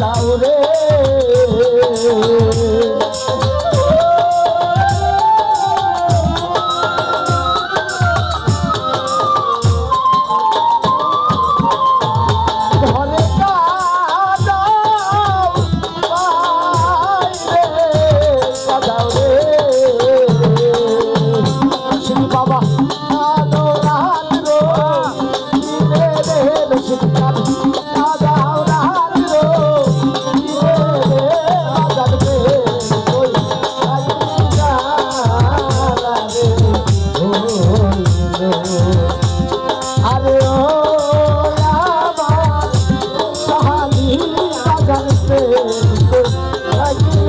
দাও রে। Lord.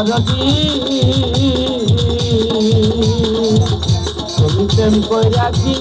দরদি তুমি প্রেম কইরা কি